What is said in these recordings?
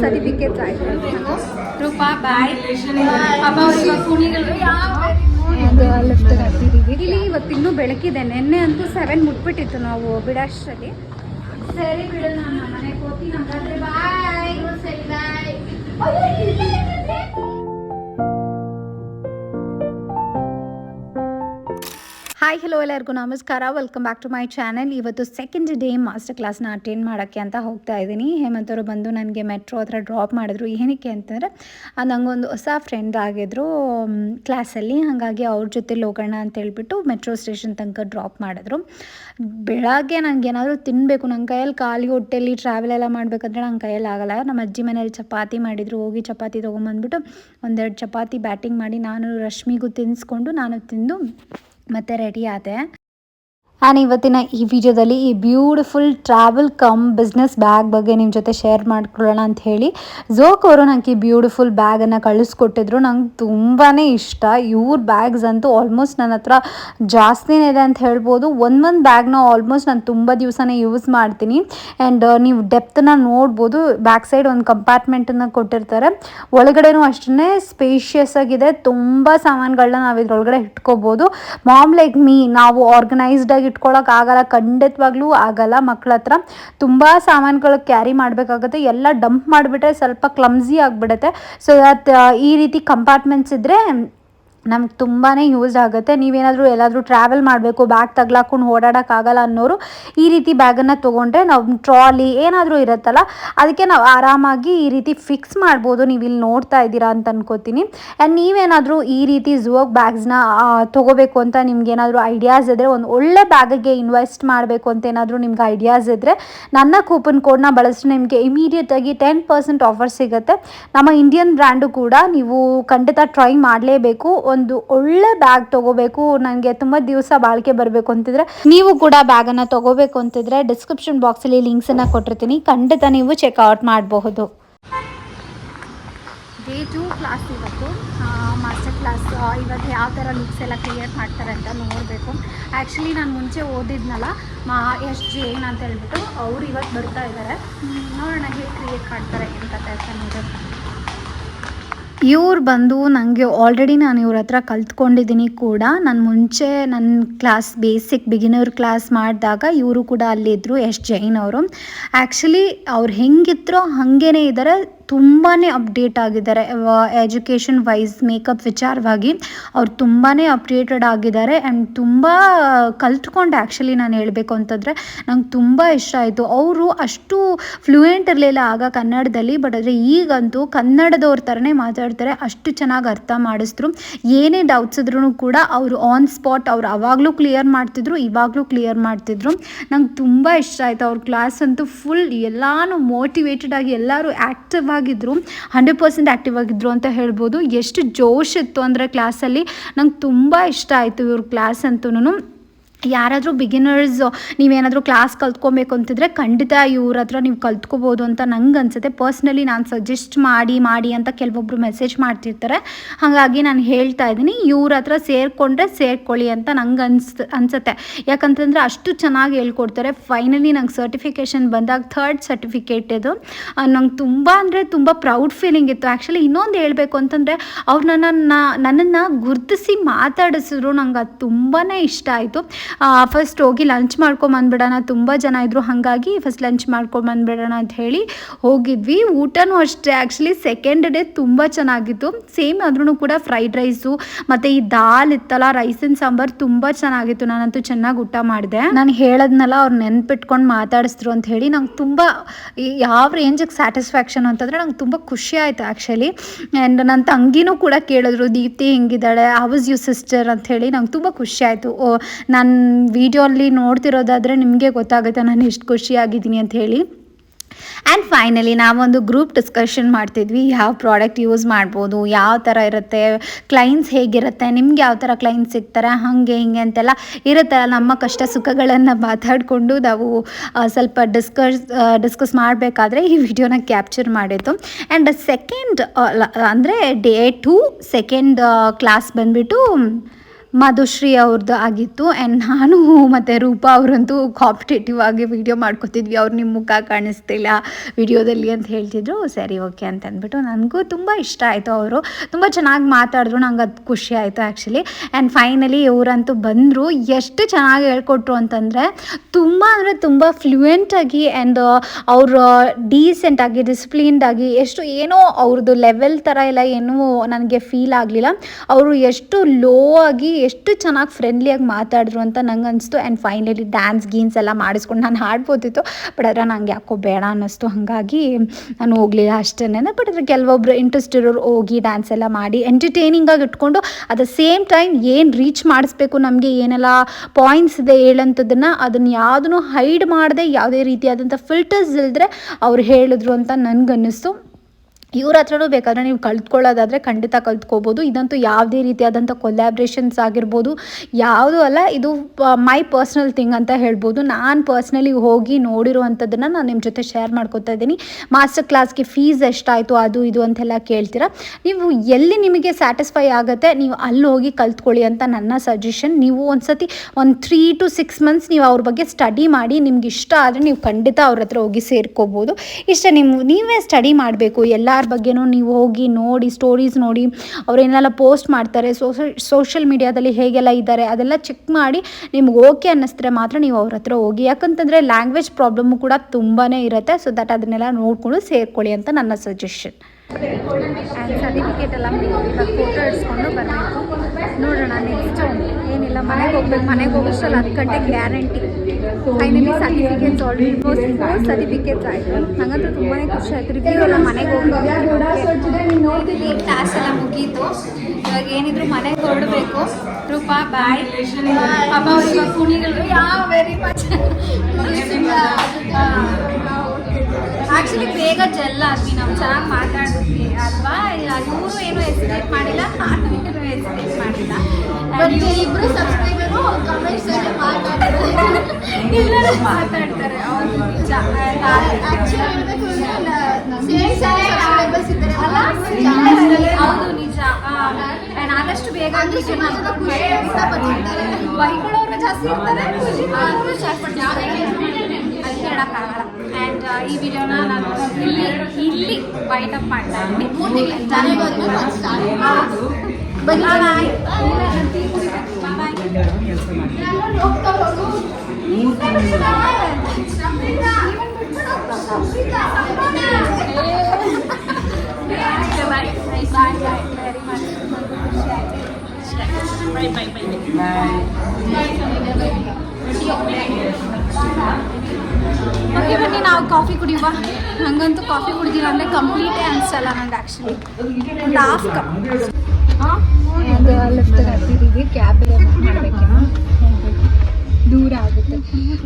Certificates ಆಯ್ತು ರೂಪಾ ಬಾಯ್ lift ಇಲ್ಲಿ ಇವತ್ತು ಇನ್ನೂ ಬೆಳಕಿದೆ. ನಿನ್ನೆ ಅಂತೂ ಸೆವೆನ್ ಮುಟ್ಬಿಟ್ಟಿತ್ತು ನಾವು ಬಿಡಾಷ್ಟರಲ್ಲಿ ಸರಿ ಬಿಡು ನಾನು ಮನೆಗೆ ಹೋಗ್ತೀನಿ. ಹಂಗಾದ್ರೆ ಬಾಯ್ ಸರಿ ಬಾಯ್ ಹಾಯ್ ಹಲೋ ಎಲ್ಲರಿಗೂ ನಮಸ್ಕಾರ. Welcome back to my channel ಇವತ್ತು ಸೆಕೆಂಡ್ ಡೇ ಮಾಸ್ಟರ್ ಕ್ಲಾಸ್ನ ಅಟೆಂಡ್ ಮಾಡೋಕ್ಕೆ ಅಂತ ಹೋಗ್ತಾ ಇದ್ದೀನಿ. ಹೇಮಂತ್ ಅವರು ಬಂದು ನನಗೆ ಮೆಟ್ರೋ ಹತ್ರ ಡ್ರಾಪ್ ಮಾಡಿದ್ರು. ಏನಕ್ಕೆ ಅಂತಂದರೆ ನನಗೊಂದು ಹೊಸ ಫ್ರೆಂಡ್ ಆಗಿದ್ರು ಕ್ಲಾಸಲ್ಲಿ ಹಾಗಾಗಿ ಅವ್ರ ಜೊತೆ ಹೋಗೋಣ ಅಂತ ಹೇಳ್ಬಿಟ್ಟು ಮೆಟ್ರೋ ಸ್ಟೇಷನ್ ತನಕ ಡ್ರಾಪ್ ಮಾಡಿದ್ರು. ಬೆಳಗ್ಗೆ ನನಗೆ ಏನಾದರೂ ತಿನ್ನಬೇಕು ನನ್ನ ಕೈಯಲ್ಲಿ ಖಾಲಿ ಹೊಟ್ಟೆಯಲ್ಲಿ ಟ್ರಾವೆಲ್ ಎಲ್ಲ ಮಾಡಬೇಕಂದ್ರೆ ನನ್ನ ಕೈಯಲ್ಲಿ ಆಗಲ್ಲ. ನಮ್ಮ ಅಜ್ಜಿ ಮನೇಲಿ ಚಪಾತಿ ಮಾಡಿದ್ರು. ಹೋಗಿ ಚಪಾತಿ ತೊಗೊಂಬಂದ್ಬಿಟ್ಟು ಒಂದೆರಡು ಚಪಾತಿ ಬ್ಯಾಟಿಂಗ್ ಮಾಡಿ ನಾನು ರಶ್ಮಿಗೂ ತಿನ್ನಿಸ್ಕೊಂಡು ನಾನು ತಿಂದು ಮತ್ತೆ ರೆಡಿ ಆದೆ ನಾನು ಇವತ್ತಿನ ಈ ವಿಡಿಯೋದಲ್ಲಿ ಈ beautiful travel come business bag ಬಗ್ಗೆ ನಿಮ್ಮ ಜೊತೆ ಶೇರ್ ಮಾಡ್ಕೊಳ್ಳೋಣ ಅಂತ ಹೇಳಿ. ಝೋಕ್ ಅವರು ನನಗೆ ಈ ಬ್ಯೂಟಿಫುಲ್ ಬ್ಯಾಗನ್ನು ಕಳಿಸ್ಕೊಟ್ಟಿದ್ರು. ನಂಗೆ ತುಂಬಾ ಇಷ್ಟ. ಇವ್ರ ಬ್ಯಾಗ್ಸ್ ಅಂತೂ ಆಲ್ಮೋಸ್ಟ್ ನನ್ನ ಹತ್ರ ಜಾಸ್ತಿನೇ ಇದೆ ಅಂತ ಹೇಳ್ಬೋದು. ಒಂದೊಂದು ಬ್ಯಾಗ್ನ ಆಲ್ಮೋಸ್ಟ್ ನಾನು ತುಂಬ ದಿವಸನೇ ಯೂಸ್ ಮಾಡ್ತೀನಿ. ಆ್ಯಂಡ್ ನೀವು ಡೆಪ್ತನ್ನ ನೋಡ್ಬೋದು. ಬ್ಯಾಕ್ ಸೈಡ್ ಒಂದು ಕಂಪಾರ್ಟ್ಮೆಂಟನ್ನು ಕೊಟ್ಟಿರ್ತಾರೆ. ಒಳಗಡೆನೂ ಅಷ್ಟೇ ಸ್ಪೇಷಿಯಸ್ ಆಗಿದೆ. ತುಂಬ ಸಾಮಾನುಗಳನ್ನ ನಾವು ಇದ್ರೊಳಗಡೆ ಇಟ್ಕೋಬೋದು. ಮಾಮ್ ಲೈಕ್ ಮೀ ನಾವು ಆರ್ಗನೈಸ್ಡ್ ಆಗಿ ಇಟ್ಕೊಳಕ್ ಆಗಲ್ಲ, ಖಂಡಿತವಾಗ್ಲೂ ಆಗಲ್ಲ. ಮಕ್ಳ ಹತ್ರ ತುಂಬ ಸಾಮಾನುಗಳು ಕ್ಯಾರಿ ಮಾಡಬೇಕಾಗುತ್ತೆ. ಎಲ್ಲ ಡಂಪ್ ಮಾಡಿಬಿಟ್ರೆ ಸ್ವಲ್ಪ ಕ್ಲಮ್ಸಿ ಆಗಿಬಿಡುತ್ತೆ. ಸೊ ಈ ರೀತಿ ಕಂಪಾರ್ಟ್ಮೆಂಟ್ಸ್ ಇದ್ದರೆ ನಮ್ಗೆ ತುಂಬಾ ಯೂಸ್ ಆಗುತ್ತೆ. ನೀವೇನಾದರೂ ಎಲ್ಲಾದರೂ ಟ್ರಾವೆಲ್ ಮಾಡಬೇಕು ಬ್ಯಾಗ್ ತಗ್ಲಾಕೊಂಡು ಓಡಾಡೋಕ್ಕಾಗಲ್ಲ ಅನ್ನೋರು ಈ ರೀತಿ ಬ್ಯಾಗನ್ನು ತೊಗೊಂಡ್ರೆ ನಾವು ಟ್ರಾಲಿ ಏನಾದರೂ ಇರುತ್ತಲ್ಲ, ಅದಕ್ಕೆ ನಾವು ಆರಾಮಾಗಿ ಈ ರೀತಿ ಫಿಕ್ಸ್ ಮಾಡ್ಬೋದು. ನೀವು ಇಲ್ಲಿ ನೋಡ್ತಾ ಇದ್ದೀರಾ ಅಂತ ಅನ್ಕೋತೀನಿ. ಆ್ಯಂಡ್ ನೀವೇನಾದರೂ ಈ ರೀತಿ ಝುವೋಗ್ ಬ್ಯಾಗ್ಸ್ನ ತೊಗೋಬೇಕು ಅಂತ ನಿಮ್ಗೆ ಏನಾದರೂ ಐಡಿಯಾಸ್ ಇದ್ದರೆ ಒಂದು ಒಳ್ಳೆ ಬ್ಯಾಗಿಗೆ ಇನ್ವೆಸ್ಟ್ ಮಾಡಬೇಕು ಅಂತ ಏನಾದರೂ ನಿಮ್ಗೆ ಐಡಿಯಾಸ್ ಇದ್ದರೆ ನನ್ನ ಕೂಪನ್ ಕೋಡ್ನ ಬಳಸಿ ನಿಮಗೆ ಇಮಿಡಿಯೇಟಾಗಿ ಟೆನ್ ಪರ್ಸೆಂಟ್ ಆಫರ್ ಸಿಗುತ್ತೆ. ನಮ್ಮ ಇಂಡಿಯನ್ ಬ್ರ್ಯಾಂಡು ಕೂಡ ನೀವು ಖಂಡಿತ ಟ್ರೈ ಮಾಡಲೇಬೇಕು. ಒಂದು ಒಳ್ಳೆ ಬ್ಯಾಗ್ ತಗೋಬೇಕು. ನನಗೆ ತುಂಬ ದಿವಸ ಬಾಳಿಕೆ ಬರಬೇಕು ಅಂತಿದ್ರೆ ನೀವು ಕೂಡ ಬ್ಯಾಗನ್ನು ತಗೋಬೇಕು ಅಂತಿದ್ರೆ ಡಿಸ್ಕ್ರಿಪ್ಷನ್ ಬಾಕ್ಸಲ್ಲಿ ಲಿಂಕ್ಸನ್ನು ಕೊಟ್ಟಿರ್ತೀನಿ. ಖಂಡಿತ ನೀವು ಚೆಕ್ಔಟ್ ಮಾಡಬಹುದು. ಡೇ ಟು ಕ್ಲಾಸ್ ಇವತ್ತು. ಮಾಸ್ಟರ್ ಕ್ಲಾಸ್ ಇವತ್ತು ಯಾವ ಥರ ಲುಕ್ಸ್ ಎಲ್ಲ ಕ್ರಿಯೇಟ್ ಮಾಡ್ತಾರೆ ಅಂತ ನೋಡಬೇಕು. ಆ್ಯಕ್ಚುಲಿ ನಾನು ಮುಂಚೆ ಓದಿದ್ನಲ್ಲ, ಮಾ ಎಸ್ ಜೇನ್ ಅಂತ ಹೇಳ್ಬಿಟ್ಟು ಅವ್ರು ಇವತ್ತು ಬರ್ತಾ ಇದ್ದಾರೆ ನೋಡೋಣ ಹೇಗೆ ಕ್ರಿಯೇಟ್ ಮಾಡ್ತಾರೆ ಅಂತ ಅನ್ನೋದು ಇವ್ರು ಬಂದು ನನಗೆ ಆಲ್ರೆಡಿ ನಾನು ಇವ್ರ ಹತ್ರ ಕಲ್ತ್ಕೊಂಡಿದ್ದೀನಿ ಕೂಡ. ನಾನು ಮುಂಚೆ ನನ್ನ ಕ್ಲಾಸ್ ಬೇಸಿಕ್ ಬಿಗಿನರ್ ಕ್ಲಾಸ್ ಮಾಡಿದಾಗ ಇವರು ಕೂಡ ಅಲ್ಲಿದ್ದರು ಎಸ್ ಜೈನ್ ಅವರು. ಆ್ಯಕ್ಚುಲಿ ಅವ್ರು ಹೆಂಗಿದ್ರೋ ಹಾಗೇ ಇದ್ದಾರೆ ತುಂಬಾ ಅಪ್ಡೇಟ್ ಆಗಿದ್ದಾರೆ. ಎಜುಕೇಷನ್ ವೈಸ್ ಮೇಕಪ್ ವಿಚಾರವಾಗಿ ಅವ್ರು ತುಂಬಾ ಅಪ್ಡೇಟೆಡ್ ಆಗಿದ್ದಾರೆ ಆ್ಯಂಡ್ ತುಂಬ ಕಲ್ತ್ಕೊಂಡು ಆ್ಯಕ್ಚುಲಿ ನಾನು ಹೇಳಬೇಕು ಅಂತಂದರೆ ನಂಗೆ ತುಂಬ ಇಷ್ಟ ಆಯಿತು. ಅವರು ಅಷ್ಟು ಫ್ಲೂಯೆಂಟ್ ಇರಲಿಲ್ಲ ಆಗ ಕನ್ನಡದಲ್ಲಿ ಬಟ್ ಆದರೆ ಈಗಂತೂ ಕನ್ನಡದವ್ರ ಥರನೇ ಮಾತಾಡ್ತಾರೆ, ಅಷ್ಟು ಚೆನ್ನಾಗಿ ಅರ್ಥ ಮಾಡಿಸಿದ್ರು. ಏನೇ ಡೌಟ್ಸ್ ಇದ್ರೂ ಕೂಡ ಅವರು ಆನ್ ಸ್ಪಾಟ್ ಅವ್ರು ಅವಾಗಲೂ ಕ್ಲಿಯರ್ ಮಾಡ್ತಿದ್ರು, ಇವಾಗಲೂ ಕ್ಲಿಯರ್ ಮಾಡ್ತಿದ್ರು. ನಂಗೆ ತುಂಬ ಇಷ್ಟ ಆಯಿತು. ಅವ್ರ ಕ್ಲಾಸ್ ಅಂತೂ ಫುಲ್ ಎಲ್ಲಾನು ಮೋಟಿವೇಟೆಡ್ ಆಗಿ ಎಲ್ಲರೂ ಆ್ಯಕ್ಟಿವ್ ಆಗಿದ್ರು ಹಂಡ್ರೆಡ್ ಪರ್ಸೆಂಟ್ ಆ್ಯಕ್ಟಿವ್ ಆಗಿದ್ರು ಅಂತ ಹೇಳ್ಬೋದು. ಎಷ್ಟು ಜೋಶ್ ಇತ್ತು ಅಂದರೆ ಕ್ಲಾಸಲ್ಲಿ ನಂಗೆ ತುಂಬ ಇಷ್ಟ ಆಯಿತು ಇವ್ರ ಕ್ಲಾಸ್ ಅಂತೂ ಯಾರಾದರೂ ಬಿಗಿನರ್ಸ್ ನೀವೇನಾದರೂ ಕ್ಲಾಸ್ ಕಲ್ತ್ಕೊಬೇಕು ಅಂತಿದ್ರೆ ಖಂಡಿತ ಇವ್ರ ಹತ್ರ ನೀವು ಕಲ್ತ್ಕೋಬೋದು ಅಂತ ನಂಗೆ ಅನಿಸುತ್ತೆ. ಪರ್ಸ್ನಲಿ ನಾನು ಸಜೆಸ್ಟ್ ಮಾಡಿ ಮಾಡಿ ಅಂತ ಕೆಲವೊಬ್ಬರು ಮೆಸೇಜ್ ಮಾಡ್ತಿರ್ತಾರೆ. ಹಾಗಾಗಿ ನಾನು ಹೇಳ್ತಾ ಇದ್ದೀನಿ, ಇವ್ರ ಹತ್ರ ಸೇರಿಕೊಂಡ್ರೆ ಸೇರ್ಕೊಳ್ಳಿ ಅಂತ ನಂಗೆ ಅನ್ಸ್, ಅನ್ಸುತ್ತೆ. ಯಾಕಂತಂದರೆ ಅಷ್ಟು ಚೆನ್ನಾಗಿ ಹೇಳ್ಕೊಡ್ತಾರೆ. ಫೈನಲಿ ನಂಗೆ ಸರ್ಟಿಫಿಕೇಷನ್ ಬಂದಾಗ ಥರ್ಡ್ ಸರ್ಟಿಫಿಕೇಟ್ ಇದು. ನಂಗೆ ತುಂಬ ಅಂದರೆ ತುಂಬ ಪ್ರೌಡ್ ಫೀಲಿಂಗ್ ಇತ್ತು. ಆ್ಯಕ್ಚುಲಿ ಇನ್ನೊಂದು ಹೇಳಬೇಕು ಅಂತಂದರೆ ಅವ್ರು ನನ್ನನ್ನು ನನ್ನನ್ನು ಗುರುತಿಸಿ ಮಾತಾಡಿಸಿದ್ರು ನಂಗೆ ಅದು ತುಂಬಾ ಇಷ್ಟ ಆಯಿತು. ಫಸ್ಟ್ ಹೋಗಿ ಲಂಚ್ ಮಾಡ್ಕೊಂಬಂದ್ಬಿಡೋಣ. ತುಂಬ ಜನ ಇದ್ದರು ಹಾಗಾಗಿ ಫಸ್ಟ್ ಲಂಚ್ ಮಾಡ್ಕೊಂಬಂದ್ಬಿಡೋಣ ಅಂತ ಹೇಳಿ ಹೋಗಿದ್ವಿ. ಊಟನೂ ಅಷ್ಟೇ. ಆ್ಯಕ್ಚುಲಿ ಸೆಕೆಂಡ್ ಡೇ ತುಂಬ ಚೆನ್ನಾಗಿತ್ತು. ಸೇಮ್ ಆದ್ರೂ ಕೂಡ ಫ್ರೈಡ್ ರೈಸು ಮತ್ತು ಈ ದಾಲ್ ಇತ್ತಲ್ಲ ರೈಸಿನ ಸಾಂಬಾರು ತುಂಬ ಚೆನ್ನಾಗಿತ್ತು. ನಾನಂತೂ ಚೆನ್ನಾಗಿ ಊಟ ಮಾಡಿದೆ. ನಾನು ಹೇಳೋದ್ನೆಲ್ಲ, ಅವ್ರು ನೆನ್ಪಿಟ್ಕೊಂಡು ಮಾತಾಡಿಸಿದ್ರು ಅಂತ ಹೇಳಿ ನಂಗೆ ತುಂಬ ಯಾವ ರೇಂಜಿಗೆ ಸ್ಯಾಟಿಸ್ಫ್ಯಾಕ್ಷನ್ ಅಂತಂದರೆ ನಂಗೆ ತುಂಬ ಖುಷಿ ಆಯಿತು ಆ್ಯಕ್ಚುಲಿ ಆ್ಯಂಡ್ ನನ್ನ ತಂಗಿನೂ ಕೂಡ ಕೇಳಿದ್ರು, ದೀಪ್ತಿ ಹೆಂಗಿದ್ದಾಳೆ? ಹೌಸ್ ಯು ಸಿಸ್ಟರ್ ಅಂತ ಹೇಳಿ ನಂಗೆ ತುಂಬ ಖುಷಿ ಆಯಿತು. ನಾನು ವಿಡಿಯೋ ಅಲ್ಲಿ ನೋಡ್ತಿರೋದಾದರೆ ನಿಮಗೆ ಗೊತ್ತಾಗುತ್ತೆ, ನಾನು ಎಷ್ಟು ಖುಷಿಯಾಗಿದ್ದೀನಿ ಅಂತ ಹೇಳಿ. ಆ್ಯಂಡ್ ಫೈನಲಿ ನಾವೊಂದು ಗ್ರೂಪ್ ಡಿಸ್ಕಷನ್ ಮಾಡ್ತಿದ್ವಿ, ಯಾವ ಪ್ರಾಡಕ್ಟ್ ಯೂಸ್ ಮಾಡ್ಬೋದು, ಯಾವ ಥರ ಇರುತ್ತೆ ಕ್ಲೈಂಟ್ಸ್ ಹೇಗಿರುತ್ತೆ, ನಿಮ್ಗೆ ಯಾವ ಥರ ಕ್ಲೈಂಟ್ಸ್ ಸಿಗ್ತಾರೆ, ಹಾಗೆ ಹಿಂಗೆ ಅಂತೆಲ್ಲ ಇರುತ್ತಲ್ಲ ನಮ್ಮ ಕಷ್ಟ ಸುಖಗಳನ್ನು ಮಾತಾಡಿಕೊಂಡು ನಾವು ಸ್ವಲ್ಪ ಡಿಸ್ಕಸ್ ಡಿಸ್ಕಸ್ ಮಾಡಬೇಕಾದ್ರೆ ಈ ವಿಡಿಯೋನ ಕ್ಯಾಪ್ಚರ್ ಮಾಡಿದ್ದು. ಆ್ಯಂಡ್ ಸೆಕೆಂಡ್ ಅಂದರೆ ಡೇ ಟು ಸೆಕೆಂಡ್ ಕ್ಲಾಸ್ ಬಂದುಬಿಟ್ಟು ಮಧುಶ್ರೀ ಅವ್ರದ್ದು ಆಗಿತ್ತು. ಆ್ಯಂಡ್ ನಾನು ಮತ್ತು ರೂಪಾ ಅವರಂತೂ ಕಾಂಪಿಟೇಟಿವ್ ಆಗಿ ವಿಡಿಯೋ ಮಾಡ್ಕೊತಿದ್ವಿ. ಅವ್ರು ನಿಮ್ಮ ಮುಖ ಕಾಣಿಸ್ತಿಲ್ಲ ವಿಡಿಯೋದಲ್ಲಿ ಅಂತ ಹೇಳ್ತಿದ್ರು. ಸರಿ ಓಕೆ ಅಂತ ಅಂದ್ಬಿಟ್ಟು ನನಗೂ ತುಂಬ ಇಷ್ಟ ಆಯಿತು ಅವರು. ತುಂಬ ಚೆನ್ನಾಗಿ ಮಾತಾಡಿದ್ರು. ನಂಗೆ ಅದು ಖುಷಿ ಆಯಿತು ಆ್ಯಕ್ಚುಲಿ ಆ್ಯಂಡ್ ಫೈನಲಿ ಇವರಂತೂ ಬಂದರು. ಎಷ್ಟು ಚೆನ್ನಾಗಿ ಹೇಳ್ಕೊಟ್ರು ಅಂತಂದರೆ ತುಂಬ ಅಂದರೆ ತುಂಬ ಫ್ಲೂಯೆಂಟಾಗಿ ಆ್ಯಂಡ್ ಅವರು ಡೀಸೆಂಟಾಗಿ ಡಿಸಿಪ್ಲಿನ್ಡಾಗಿ ಎಷ್ಟು ಏನೋ ಅವ್ರದ್ದು ಲೆವೆಲ್ ಥರ ಎಲ್ಲ ಏನೂ ನನಗೆ ಫೀಲ್ ಆಗಲಿಲ್ಲ. ಅವರು ಎಷ್ಟು ಲೋ ಆಗಿ ಎಷ್ಟು ಚೆನ್ನಾಗಿ ಫ್ರೆಂಡ್ಲಿಯಾಗಿ ಮಾತಾಡಿದ್ರು ಅಂತ ನಂಗೆ ಅನಿಸ್ತು. ಆ್ಯಂಡ್ ಫೈನಲಿ ಡ್ಯಾನ್ಸ್ ಗೀನ್ಸ್ ಎಲ್ಲ ಮಾಡಿಸ್ಕೊಂಡು ನಾನು ಹಾಡ್ಬೋದಿತ್ತು. ಬಟ್ ಅದರ ನಂಗೆ ಯಾಕೋ ಬೇಡ ಅನ್ನಿಸ್ತು. ಹಾಗಾಗಿ ನಾನು ಹೋಗಲಿಲ್ಲ ಅಷ್ಟೇ ಬಟ್ ಅದ್ರ ಕೆಲವೊಬ್ರು ಇಂಟ್ರೆಸ್ಟ್ ಇರೋರು ಹೋಗಿ ಡ್ಯಾನ್ಸ್ ಎಲ್ಲ ಮಾಡಿ ಎಂಟರ್ಟೈನಿಂಗಾಗಿ ಇಟ್ಕೊಂಡು ಅಟ್ ದ ಸೇಮ್ ಟೈಮ್ ಏನು ರೀಚ್ ಮಾಡಿಸ್ಬೇಕು ನಮಗೆ, ಏನೆಲ್ಲ ಪಾಯಿಂಟ್ಸ್ ಇದೆ ಹೇಳೋಂಥದ್ದನ್ನು ಅದನ್ನು ಯಾವುದನ್ನು ಹೈಡ್ ಮಾಡದೆ ಯಾವುದೇ ರೀತಿಯಾದಂಥ ಫಿಲ್ಟರ್ಸ್ ಇಲ್ಲದ್ರೆ ಅವ್ರು ಹೇಳಿದ್ರು ಅಂತ ನನಗನ್ನಿಸ್ತು ಇವ್ರ ಹತ್ರನೂ ಬೇಕಾದರೆ ನೀವು ಕಲ್ತ್ಕೊಳ್ಳೋದಾದರೆ ಖಂಡಿತ ಕಲ್ತ್ಕೋಬೋದು ಇದಂತೂ ಯಾವುದೇ ರೀತಿಯಾದಂಥ ಕೊಲ್ಯಾಬ್ರೇಷನ್ಸ್ ಆಗಿರ್ಬೋದು, ಯಾವುದೂ ಅಲ್ಲ, ಇದು ಮೈ ಪರ್ಸ್ನಲ್ ಥಿಂಗ್ ಅಂತ ಹೇಳ್ಬೋದು. ನಾನು ಪರ್ಸ್ನಲಿ ಹೋಗಿ ನೋಡಿರುವಂಥದ್ದನ್ನು ನಾನು ನಿಮ್ಮ ಜೊತೆ ಶೇರ್ ಮಾಡ್ಕೊತಾ ಇದ್ದೀನಿ. ಮಾಸ್ಟರ್ ಕ್ಲಾಸ್ಗೆ ಫೀಸ್ ಎಷ್ಟಾಯಿತು, ಅದು, ಇದು ಅಂತೆಲ್ಲ ಕೇಳ್ತೀರಾ? ನೀವು ಎಲ್ಲಿ ನಿಮಗೆ ಸ್ಯಾಟಿಸ್ಫೈ ಆಗುತ್ತೆ, ನೀವು ಅಲ್ಲಿ ಹೋಗಿ ಕಲ್ತ್ಕೊಳ್ಳಿ ಅಂತ ನನ್ನ ಸಜೆಷನ್ ನೀವು ಒಂದು ಸತಿ ಒಂದು ತ್ರೀ ಟು ಸಿಕ್ಸ್ ಮಂತ್ಸ್ ನೀವು ಅವ್ರ ಬಗ್ಗೆ ಸ್ಟಡಿ ಮಾಡಿ ನಿಮ್ಗೆ ಇಷ್ಟ ಆದರೆ ನೀವು ಖಂಡಿತ ಅವ್ರ ಹತ್ರ ಹೋಗಿ ಸೇರ್ಕೋಬೋದು. ಇಷ್ಟ ನಿಮ್ಮ ನೀವೇ ಸ್ಟಡಿ ಮಾಡಬೇಕು ಎಲ್ಲರ ಬಗ್ಗೆನೂ ನೀವು ಹೋಗಿ ನೋಡಿ ಸ್ಟೋರೀಸ್ ನೋಡಿ, ಅವರೇನೆಲ್ಲ ಪೋಸ್ಟ್ ಮಾಡ್ತಾರೆ ಸೋಷಲ್ ಮೀಡಿಯಾದಲ್ಲಿ ಹೇಗೆಲ್ಲ ಇದ್ದಾರೆ ಅದೆಲ್ಲ ಚೆಕ್ ಮಾಡಿ ನಿಮ್ಗೆ ಓಕೆ ಅನ್ನಿಸಿದ್ರೆ ಮಾತ್ರ ನೀವು ಅವ್ರ ಹತ್ರ ಹೋಗಿ. ಯಾಕಂತಂದರೆ ಲ್ಯಾಂಗ್ವೇಜ್ ಪ್ರಾಬ್ಲಮ್ಮು ಕೂಡ ತುಂಬಾ ಇರುತ್ತೆ ಸೊ ದಟ್ ಅದನ್ನೆಲ್ಲ ನೋಡಿಕೊಂಡು ಸೇರ್ಕೊಳ್ಳಿ ಅಂತ ನನ್ನ ಸಜೆಷನ್ ಸರ್ಟಿಫಿಕೇಟ್ ಎಲ್ಲ ಫೋಟೋ ಇಡ್ಸ್ಕೊಂಡು ಬರಬೇಕು. ನೋಡೋಣ ನೆಕ್ಸ್ಟು ಏನಿಲ್ಲ, ಮನೆಗೆ ಹೋಗ್ಬೇಕು. ಮನೆಗೆ ಹೋಗೋಷ್ಟರಲ್ಲಿ ಹತ್ತು ಗಂಟೆ guarantee finally certificates almost four certificates ಆಯಿತು ನಂಗಂತೂ ತುಂಬಾ ಖುಷಿ ಆಯ್ತು. ರಿವ್ಯೂ ಎಲ್ಲ ಮನೆಗೆ ಹೋಗಿ ಕ್ಲಾಸ್ ಎಲ್ಲ ಮುಗೀತು. ಇವಾಗ ಏನಿದ್ರು ಮನೆಗೆ ಹೊರಡಬೇಕು. ರೂಪಾ ಬಾಯ್ ಅಪ್ಪ ಅವ್ರಿಗೆ ಕುಣಿಗಳು ಯಾವ ವೆರಿ ಮಚ್ ಆಕ್ಚುಲಿ ಬೇಗ ಜೆಲ್ಲ ಆದ್ವಿ. ನಾವು ಚೆನ್ನಾಗಿ ಮಾತಾಡಿದ್ವಿ ಅಲ್ವಾ? ಇವರು ಏನು ಎಸ್ಕೇಪ್ ಮಾಡಿಲ್ಲ ನಾನು ಏನು ಎಸ್ಕೇಪ್ ಮಾಡಿಲ್ಲ. ಇಬ್ರು ಮಾತಾಡ್ತಾರೆ ಹೌದು ನಿಜ. ಅಂಡ್ ಅಲ್ಲ ಅಲ್ಲ ಆದಷ್ಟು ಬೇಗ ಬೈಕೊಳ್ಳೋರು ಜಾಸ್ತಿ ಇರ್ತಾರೆ ಹೇಳೋಕ್ಕಾಗಲ್ಲ ಆ್ಯಂಡ್ ಈ ವಿಡಿಯೋನ ನಾನು ಇಲ್ಲಿ ಇಲ್ಲಿ ಬೈಟ್ ಅಪ್ ಮಾಡ್ತಾ ಇದ್ದೀನಿ. ಬನ್ನಿ. ಬಾಯ್ ಬಾಯ್ ಓಕೆ ಬನ್ನಿ ನಾವು ಕಾಫಿ ಕುಡಿಯುವ. ನಂಗಂತೂ ಕಾಫಿ ಕುಡಿದಿಲ್ಲ ಅಂದರೆ ಕಂಪ್ಲೀಟೇ ಅನಿಸಲ್ಲ ನಂಗೆ ಆ್ಯಕ್ಚುಲಿ ಒಂದು ಹಾಫ್ ಕಪ್ ಅದು ಲೆಫ್ಟ್ ಹತ್ತಿದ್ದೀವಿ ಕ್ಯಾಬ್ ಮಾಡಬೇಕೇನೋ ದೂರ ಆಗುತ್ತೆ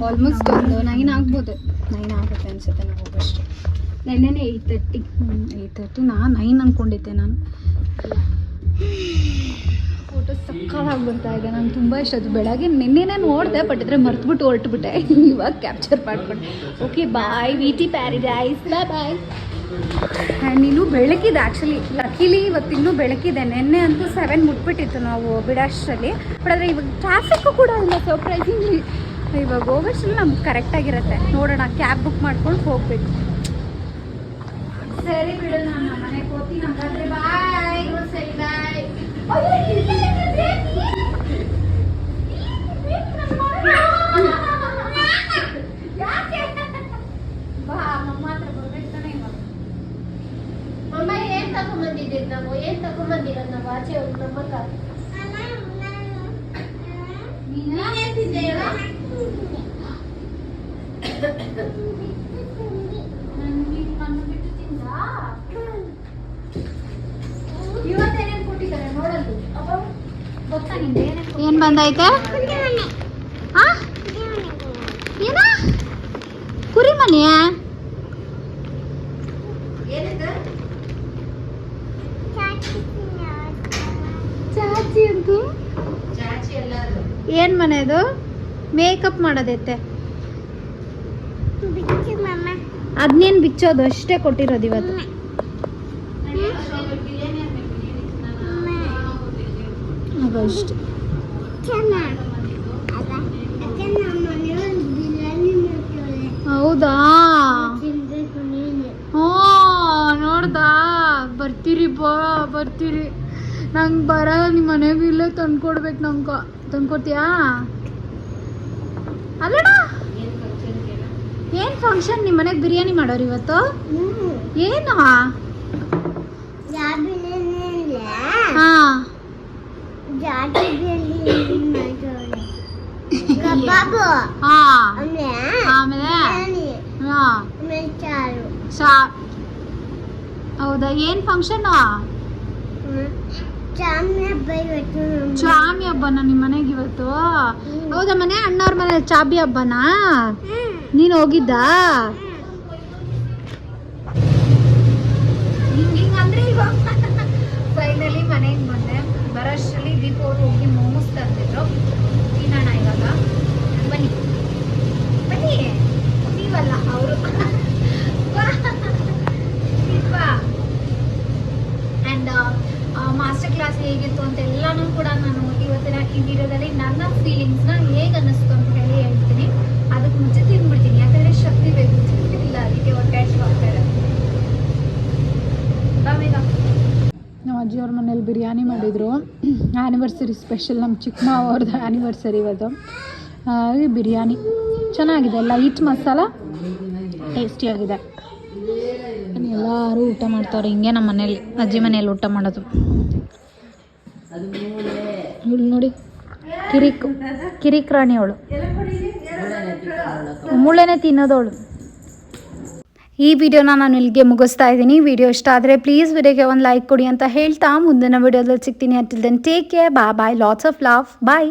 ಆಲ್ಮೋಸ್ಟ್ ಒಂದು ನೈನ್ ಆಗ್ಬೋದು. ನೈನ್ ಆಗುತ್ತೆ ಅನ್ಸುತ್ತೆ ನಾವು ಹೋಗೋಷ್ಟು ನೆನ್ನೆನೇ ಏಯ್ಟ್ ತರ್ಟಿ ಏಯ್ಟ್ ತರ್ಟಿ ನಾನು ನೈನ್ ಅಂದ್ಕೊಂಡಿದ್ದೆ ನಾನು. ಫೋಟೋ ಸಕ್ಕಾಗಿ ಬರ್ತಾ ಇದೆ. ನಂಗೆ ತುಂಬ ಇಷ್ಟ ಅದು ಬೆಳಗ್ಗೆ ನಿನ್ನೆನೇ ನೋಡಿದೆ ಬಟ್ ಇದ್ರೆ ಮರ್ತ್ಬಿಟ್ಟು ಹೊರಟುಬಿಟ್ಟೆ. ಇವಾಗ ಕ್ಯಾಪ್ಚರ್ ಮಾಡ್ಕೊಂಡೆ. Okay bye V T paradise bye bye ಇನ್ನೂ ಬೆಳಕಿದೆ ಆ್ಯಕ್ಚುಲಿ ಲಕ್ಕಿಲಿ ಇವತ್ತು ಇನ್ನೂ ಬೆಳಕಿದೆ. ನಿನ್ನೆ ಅಂತೂ ಸೆವೆನ್ ಮುಟ್ಬಿಟ್ಟಿತ್ತು ನಾವು ಬಿಡಾಷ್ಟರಲ್ಲಿ. ಬಟ್ ಆದರೆ ಇವಾಗ ಟ್ರಾಫಿಕ್ಕು ಕೂಡ ಇಲ್ಲ ಸರ್ಪ್ರೈಸಿಂಗ್ಲಿ ಇವಾಗ ಹೋಗೋಷ್ಟರಲ್ಲಿ ನಮ್ಗೆ ಕರೆಕ್ಟಾಗಿರುತ್ತೆ ನೋಡೋಣ ಕ್ಯಾಬ್ ಬುಕ್ ಮಾಡ್ಕೊಂಡು ಹೋಗ್ಬೇಕು. ಸರಿ ಬಿಡೋಣ ನಾನು ಮನೆಗೆ ಹೋಗ್ತೀನಿ. ಹಂಗಾದ್ರೆ ಬಾಯ್ ಸರಿ ಬಾಯ್ ಬಾ ನಮ್ಮ ಹತ್ರ ಬರ್ಬೇಕು ತಾನೇ ಇವಾಗ ಮಮ್ಮ ಏನ್ ತಗೊಂಬಂದಿದ್ದೀರಿ ನಾವು ಏನ್ ತಗೊಂಬಂದಿರೋದು ನಾವು ಆಚೆ ಹೋಗಿ ನಮ್ಮಕ್ಕ ನೀನೇನ್ ತಿಂದೆ ಹೇಳು? ಇವತ್ತೇನೇನು ಕೊಟ್ಟಿದ್ದಾರೆ ನೋಡಲು ಗೊತ್ತಾ ನಿಂಗೆ ಏನು ಬಂದೈತೆ? ಏನ? ಕುರಿ ಮನೆಯ? ಏನಿದೆ? ಚಾಚಿ ಅಂತ? ಏನ್ ಎಲ್ಲಾರು ಏನು ಮನೆದು ಮೇಕಪ್ ಮಾಡೋದೈತೆ. ಅದನ್ನೇನು ಬಿಚ್ಚೋದು? ಅಷ್ಟೇ ಕೊಟ್ಟಿರೋದು ಇವತ್ತು. ಅಷ್ಟೇ. ಹೌದಾ? ಹ್ಞೂ ನೋಡ್ದಾ? ಬರ್ತೀರಿ ಬಾ ಬರ್ತೀರಿ. ನಂಗೆ ಬರ ನಿಮ್ಮ ಮನೆಗೆ ಇಲ್ಲೇ ತಂದ್ಕೊಡ್ಬೇಕು ತಂದು ಕೊಡ್ತೀಯಾ? ಅಲ್ಲಡ ಏನು ಫಂಕ್ಷನ್ ನಿಮ್ಮ ಮನೆಗೆ ಬಿರಿಯಾನಿ ಮಾಡೋರು ಇವತ್ತು? ಏನು? ಹಾಂ. ಹೌದಾ? ಏನ್ ಫಂಕ್ಷನ್ ಚಾಮೆ ಹಬ್ಬನ ನಿಮ್ಮ ಮನೆಗೆ ಇವತ್ತು? ಹೌದಾ ಮನೆ ಅಣ್ಣವ್ರ ಮನೆ ಚಾಬಿ ಹಬ್ಬನಾ? ನೀನು ಹೋಗಿದ್ದಾ? ಇವಾಗ ಮನೆಗೆ ಬಂದೆ ಬರೋಷ್ಟರಲ್ಲಿ ದೀಪ ಅವರು ಹೋಗಿ ಮೋಮೋಸ್ ತಂದಿದ್ರು ತಿನ್ನೋಣ ಇವಾಗ. ಬನ್ನಿ. ಬನ್ನಿ. ನೀವಲ್ಲ, ಅವರು. ಆ್ಯಂಡ್ ಮಾಸ್ಟರ್ ಕ್ಲಾಸ್ ಹೇಗಿತ್ತು ಅಂತ ಎಲ್ಲಾನು ಕೂಡ ನಾನು ಇವತ್ತಿನ ಈ ವಿಡಿಯೋದಲ್ಲಿ ನನ್ನ ಫೀಲಿಂಗ್ಸ್ನ ಹೇಗೆ ಅನ್ನಿಸ್ತು ಅಂತ ಹೇಳಿ ಹೇಳ್ತೀನಿ ಅದಕ್ಕೆ ಮುಂಚೆ ತಿಂದ್ಬಿಡ್ತೀನಿ ಯಾಕಂದರೆ ಶಕ್ತಿ ಬೇಕು ಇಲ್ಲ ಅದಕ್ಕೆ ಹೊಟ್ಟೆ ಹಚ್ವಾಗ್ತಾ ಇದೆ ಬಾ ಬೇಗ ನಮ್ಮ ಅಜ್ಜಿಯವ್ರ ಮನೇಲಿ ಬಿರಿಯಾನಿ ಮಾಡಿದರು ಆ್ಯನಿವರ್ಸರಿ ಸ್ಪೆಷಲ್ ನಮ್ಮ ಚಿಕ್ಕ ಮಾವ ಅವ್ರದ್ದು ಆ್ಯನಿವರ್ಸರಿ ಇವತ್ತು ಬಿರಿಯಾನಿ. ಚೆನ್ನಾಗಿದೆ ಲೈಟ್ ಮಸಾಲ? ಟೇಸ್ಟಿಯಾಗಿದೆ ಎಲ್ಲರೂ ಊಟ ಮಾಡ್ತಾವ್ರೆ ಹಿಂಗೆ ನಮ್ಮ ಮನೇಲಿ ಅಜ್ಜಿ ಮನೆಯಲ್ಲಿ ಊಟ ಮಾಡೋದು. ಇವಳು ನೋಡಿ. ಕಿರಿಕ್ ಕಿರಿಕ್ ರಾಣಿ ಅವಳು ಮುಳ್ಳೆನೇ ತಿನ್ನೋದವಳು. ಈ ವಿಡಿಯೋನ ನಾನು ಇಲ್ಲಿಗೆ ಮುಗಿಸ್ತಾ ಇದ್ದೀನಿ. ವಿಡಿಯೋ ಇಷ್ಟ ಆದರೆ ಪ್ಲೀಸ್ ವಿಡಿಯೋಗೆ ಒಂದು ಲೈಕ್ ಕೊಡಿ ಅಂತ ಹೇಳ್ತಾ ಮುಂದಿನ ವಿಡಿಯೋದಲ್ಲಿ ಸಿಗ್ತೀನಿ. ಅಂಟಿಲ್ ದೆನ್ ಟೇಕ್ ಕೇರ್ ಬಾ bye lots of love bye